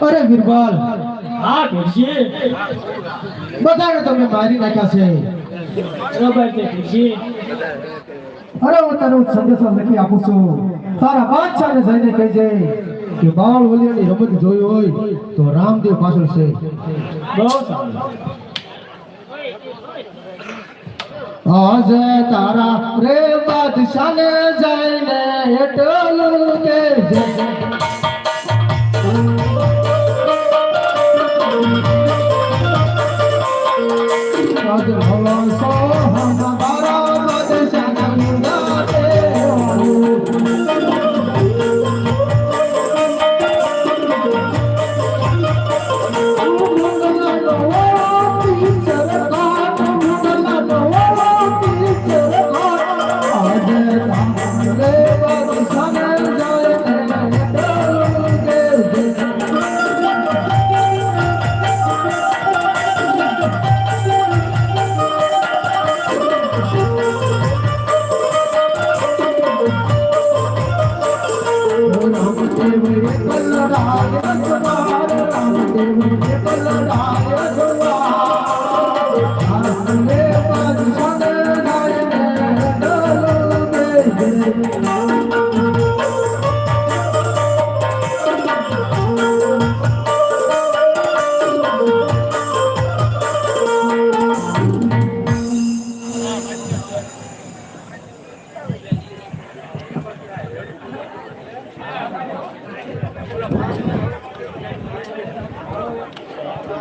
અરે વીરબલ હા તુલસી બધાને તમે મારી નાખ્યા છે બરોબર છે તુલસી અરે હું તને આપું છું. તારા બાદશાહને જઈને કહેજે કે બાળ વલિયાની રમત જોઈ હોય તો રામદેવ પાછળ છે. આજે તારા રે બાદશાહને જઈને એટલું Thank you.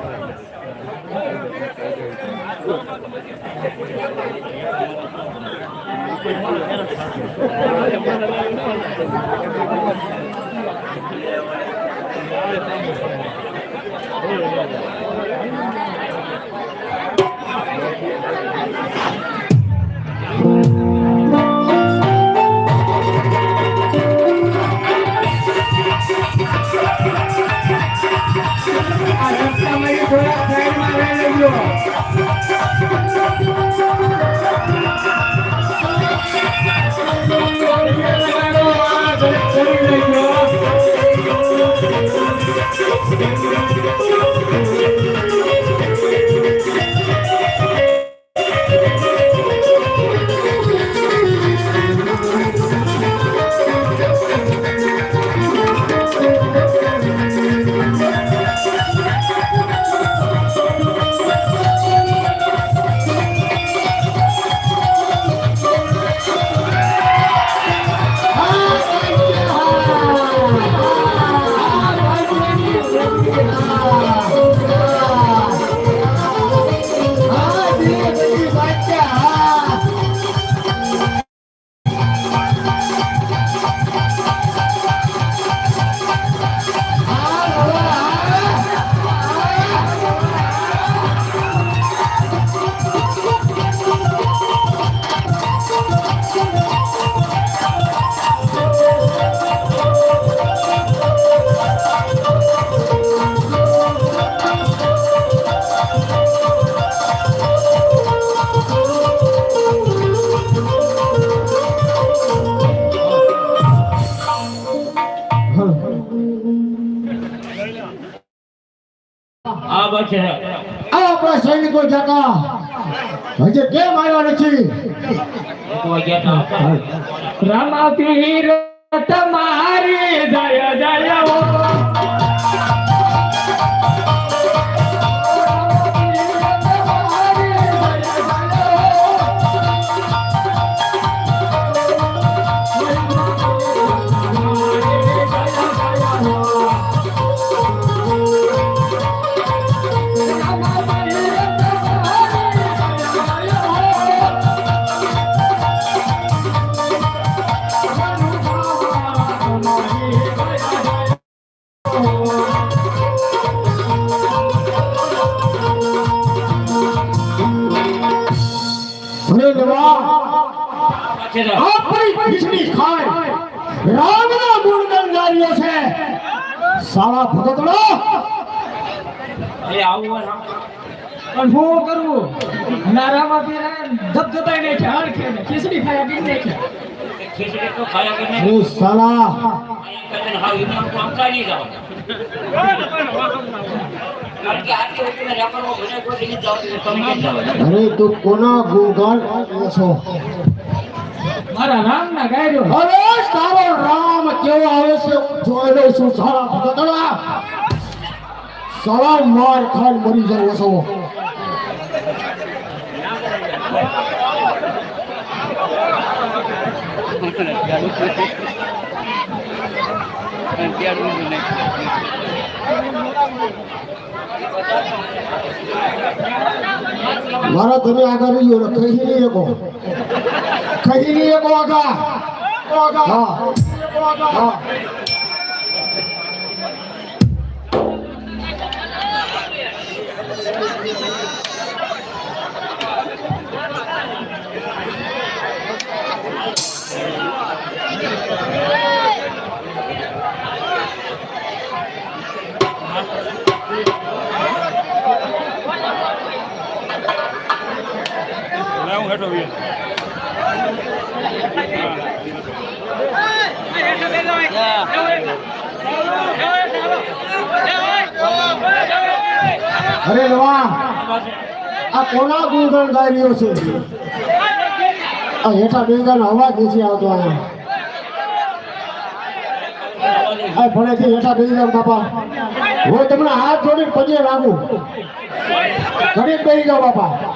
Thank you. આ છે. આ આપણા સૈનિકો જતા. હજી કેમ આવ્યા નથી? કહેતા તમારી સાહેબ. આપણી ખીચડી ખાય રામના ગુણગાન ગાર્યો છે સાળા ભગતડો એ આવું પણ હું કરવું નારામાં પીરા ધબધબાઈ ને ઝાડ છે ખીચડી ખાયા ને છે ખીચડી તો ખાયા કે નહીં. સાલા હાવ ઇમામ જાવ? અરે તું કોનો ગુણગાન છો મારા રામના ગાયરો અરે સારો રામ કેવો આવે છે હું જોઈ લઉં છું સારા ભગતડા સાળા માર ખાન મરી જાવ છો મારા તમે આગળ રહીઓ ને કહી નહીં શકો. કહી નહીં શકો આગા હા. હા. અરે નવા, આ કોના ગુણગણ ગાઈ રહ્યો છે? આ હેઠા બેંગાનો અવાજ નથી આવતો અહીંયા. આ છે હેઠા બેસી બાપા. હું તમને હાથ જોડીને પગે લાગુ. ઘડીક બેસી જાઓ, બાપા.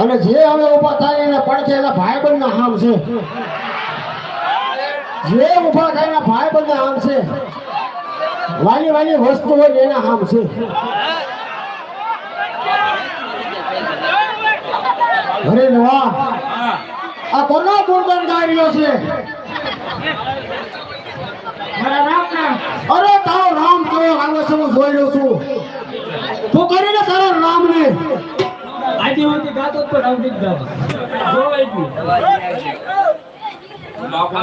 અને જે હવે ઊભા થાય એને પડખે એના ભાઈબંધના હામ છે. જે ઊભા થાય એના ભાઈબંધના હામ છે. વાલી વાલી વસ્તુ હોય એના હામ છે. અરે નવા આ કોનો ગુણગાન ગાઈ રહ્યો છે? મારા રામના અરે તારો રામ કયો? આવે છે હું જોઈ રહ્યો છું? તું કરીને તારા રામને આજે હું ગાતો પણ આવડી જ ગાતો જોવાય ગયું બાપુ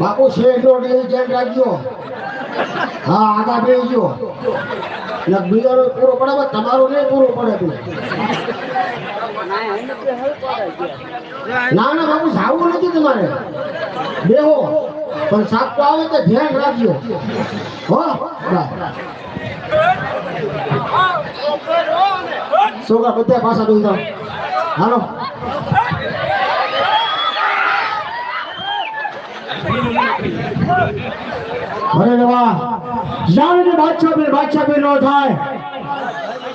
બાપુ શેઠ ડે જેમ રાખજો. હા આગા બે એટલે બીજાનો પૂરો પડે પણ તમારો નહીં પૂરો પડે ના ના બાપુ જાવું નથી તમારે. બેહો. પણ સાપ તો આવે તો ધ્યાન રાખજો. હો સોગા બધા પાછા જાઓ હાલો. અરે નવા જાણે બાદશાહ બી બાદશાહ બી નો થાય.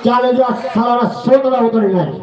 ચાલે જો સારા સોતરા ઉતરી નાખ